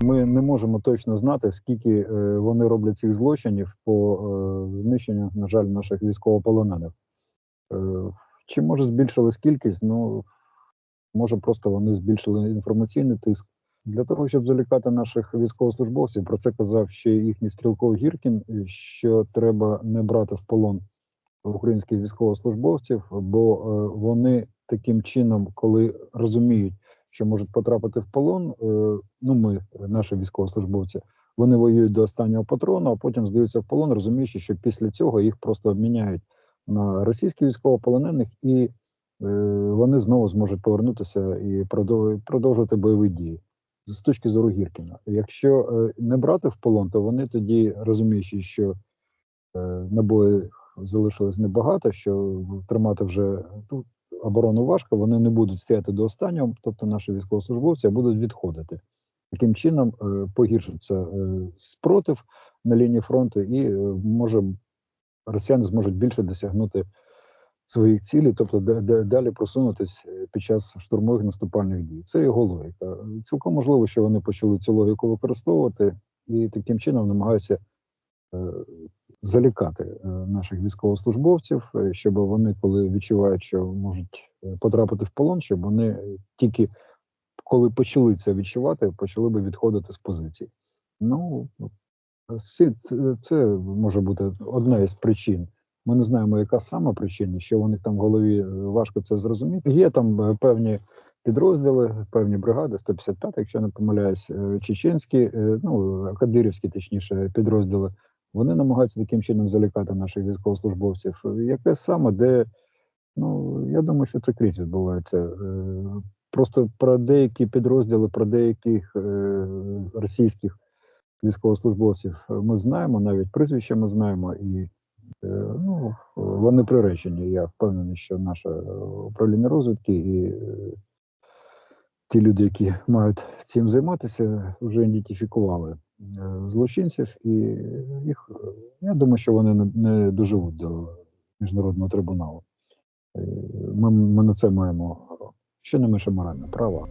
Ми не можемо точно знати, скільки е, вони роблять цих злочинів по е, знищенню, на жаль, наших військовополонених. Е, Чи може збільшилась кількість? Ну може просто вони збільшили інформаційний тиск. Для того, щоб залякати наших військовослужбовців, про це казав ще їхній стрілков Гіркін, що треба не брати в полон українських військовослужбовців, бо вони таким чином, коли розуміють, що можуть потрапити в полон, е, ну ми, наші військовослужбовці, вони воюють до останнього патрону, а потім здаються в полон, розуміючи, що після цього їх просто обміняють на російських військовополонених, і е, вони знову зможуть повернутися і продовжувати бойові дії. З точки зору Гіркіна, якщо е, не брати в полон, то вони тоді розуміючи, що набої залишилось небагато, що тримати вже тут оборону важко, вони не будуть стояти до останнього, тобто наші військовослужбовці будуть відходити. Таким чином е, погіршиться е, спротив на лінії фронту, і е, може росіяни зможуть більше досягнути своїх цілей, тобто далі просунутись е, під час штурмових наступальних дій. Це його логіка. Цілком можливо, що вони почали цю логіку використовувати і таким чином намагаються залякати е, наших військовослужбовців, е, щоб вони, коли відчувають, що можуть е, потрапити в полон, щоб вони тільки коли почали це відчувати, почали би відходити з позицій. Ну це, може бути одна із причин. Ми не знаємо, яка сама причина, що них там в голові важко це зрозуміти. Є там певні підрозділи, певні бригади, 155, якщо не помиляюсь, чеченські, ну кадирівські, точніше, підрозділи. Вони намагаються таким чином залякати наших військовослужбовців. Яке саме, де ну я думаю, що це крізь відбувається. Е, Просто про деякі підрозділи, про деяких е, російських військовослужбовців ми знаємо, навіть прізвища ми знаємо, і е, ну, вони приречені. Я впевнений, що наше управління розвідки і ті люди, які мають цим займатися, вже ідентифікували е, злочинців, і їх я думаю, що вони не, не доживуть до міжнародного трибуналу. Е, Ми, ми на це маємо щонайменше моральне право.